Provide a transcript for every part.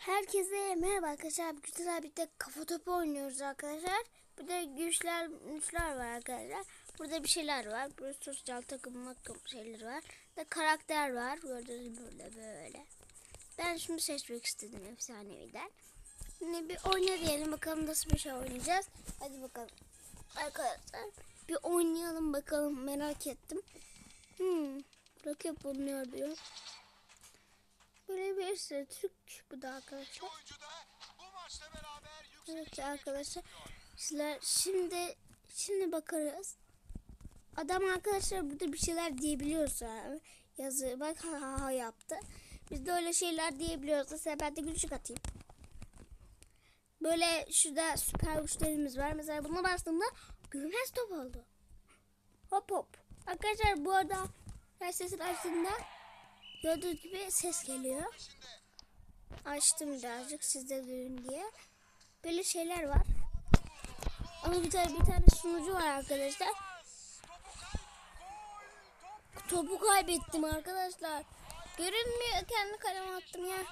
Herkese merhaba arkadaşlar. Güzel birlikte kafa topu oynuyoruz arkadaşlar. Burada güçler, güçler var arkadaşlar. Burada bir şeyler var. Burada sosyal takım makım şeyleri var. Burada karakter var. Gördüğünüz böyle böyle. Ben şimdi seçmek istedim efsaneviden. Şimdi bir oyna diyelim bakalım nasıl bir şey oynayacağız. Hadi bakalım. Arkadaşlar bir oynayalım bakalım merak ettim. Hmm, rakip bulunuyor diyor. Böyle bir Türk bu da arkadaşlar. Evet arkadaşlar. Sizler şimdi şimdi bakarız. Adam arkadaşlar burada bir şeyler diyebiliyorsa yani yazı bak ha ha ha yaptı. Biz de öyle şeyler ben de gülücük atayım. Böyle şurada süper güçlerimiz var. Mesela buna bastığımda görünmez top oldu. Hop hop. Arkadaşlar bu arada her sesini açtığımda gördüğünüz gibi ses geliyor. Açtım birazcık siz de duyun diye. Böyle şeyler var. Ama bir tane bir tane sunucu var arkadaşlar. Topu kaybettim arkadaşlar. Görünmüyor kendi kaleme attım ya.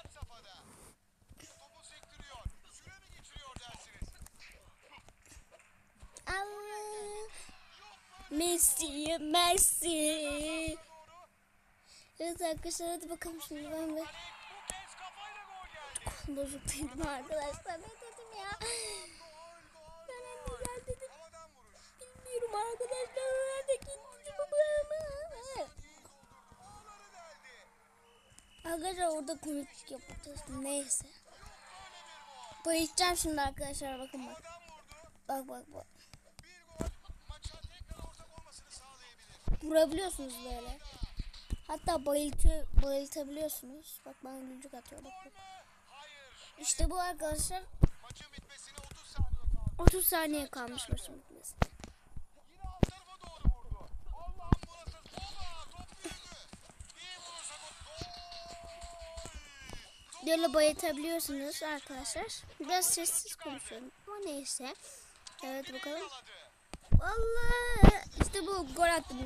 Messi, Messi. Evet arkadaşlar hadi bakalım şimdi ben gol geldi. bozuktaydım arkadaşlar. Ne dedim ya? Ben ne güzel dedim. Bilmiyorum arkadaşlar. Nerede gitti bu. Arkadaşlar orada komiklik yapacağız. Neyse. Bayılacağım şimdi arkadaşlar bakın bak. Bak bak bak. Vurabiliyorsunuz böyle. Hatta bayıltı, bayıltabiliyorsunuz. Bak bana gülücük atıyor bak bak. İşte bu arkadaşlar Maçın bitmesine 30 saniye kaldı. 30 saniye kalmış maçın bitmesi. Böyle bayıltabiliyorsunuz arkadaşlar. Biraz sessiz konuşuyorum ama neyse. Evet bakalım. Vallahi işte bu gol attım.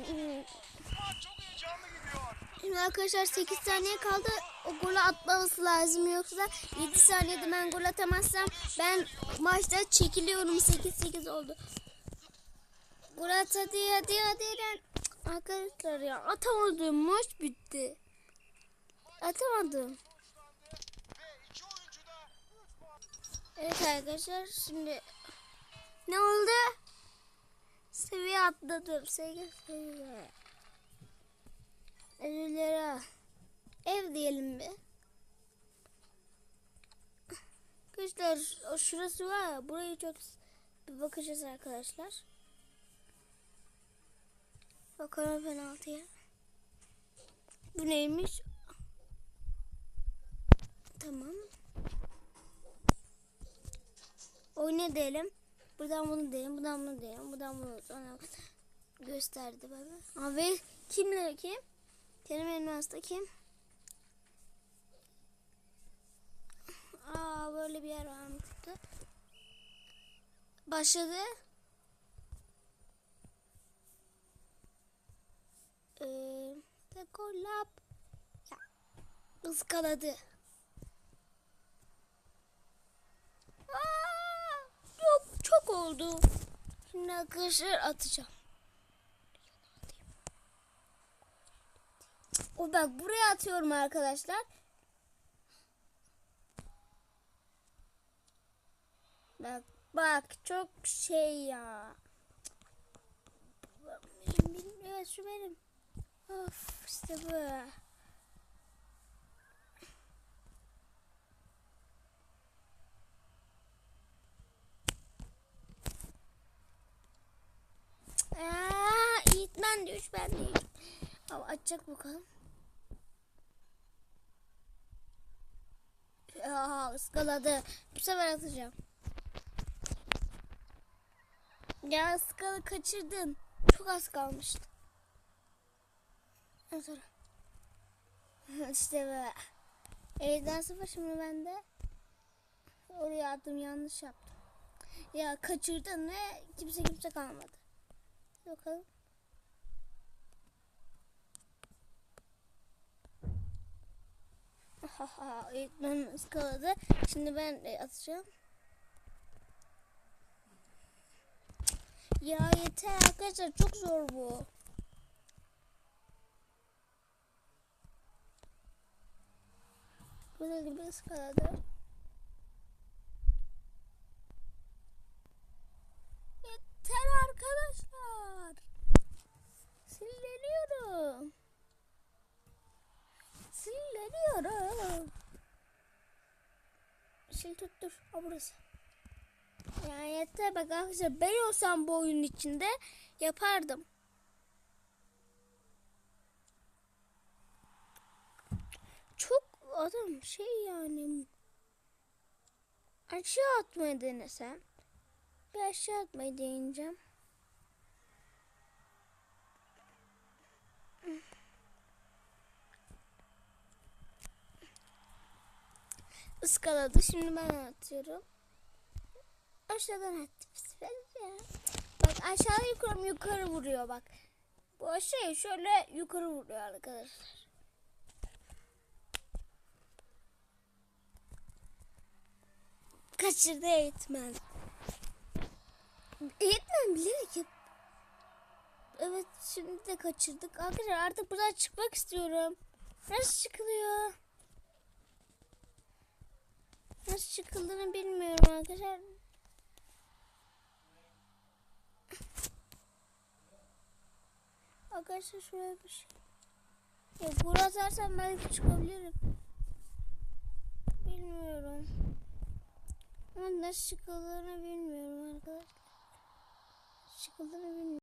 Şimdi arkadaşlar 8 saniye kaldı. O golü atmaması lazım yoksa 7 saniyede ben gol atamazsam ben maçta çekiliyorum. 8-8 oldu. Gol at hadi hadi hadi. Arkadaşlar ya atamadım maç bitti. Atamadım. Ve iki oyuncu da 3 puan. Evet arkadaşlar şimdi ne oldu? Seviye atladım. Seviye seviye. Evlere ev diyelim bir. Arkadaşlar o şurası var ya burayı çok bir bakacağız arkadaşlar. Bakalım penaltıya. Bu neymiş? Tamam. Oyna diyelim. Buradan bunu diyelim, buradan bunu diyelim, buradan bunu sonra gösterdi bana. Ve kimle kim? Kerim Elmas'ta kim? Aa böyle bir yer varmış burada. Başladı. Ee, Dekolap. Ya, ıskaladı. Aa, çok çok oldu. Şimdi arkadaşlar atacağım. O bak buraya atıyorum arkadaşlar. Bak bak çok şey ya. Evet şu benim. Of işte bu. Aa, eğitmen de üç ben de Ama açacak bakalım. Ya ıskaladı. Bu sefer atacağım. Ya ıskalı kaçırdın. Çok az kalmıştı. Sonra. işte böyle. Evden sıfır şimdi ben de oraya attım yanlış yaptım. Ya kaçırdın ve kimse kimse kalmadı. Bakalım. Haha, öğretmen ıskaladı. Şimdi ben e, atacağım. Ya yeter arkadaşlar çok zor bu. Burada gibi ıskaladı. Yeter arkadaşlar. Sinirleniyorum. Sinirleniyorum. Sil tuttur. O burası. Yani yeter bak arkadaşlar ben olsam bu oyunun içinde yapardım. Çok adam şey yani aşağı atmayı denesem. Bir aşağı atmayı deneyeceğim. Iskaladı. Şimdi ben atıyorum. Aşağıdan attı. Bak aşağıda yukarı yukarı vuruyor bak. Bu şey şöyle yukarı vuruyor arkadaşlar. Kaçırdı eğitmen. Eğitmen bilerek yap. Evet şimdi de kaçırdık. Arkadaşlar artık buradan çıkmak istiyorum. Nasıl çıkılıyor? Nasıl çıkıldığını bilmiyorum arkadaşlar. Arkadaşlar şuraya bir şey. Ya gol atarsam belki çıkabilirim. Bilmiyorum. Ama nasıl çıkıldığını bilmiyorum arkadaşlar. Çıkıldığını bilmiyorum.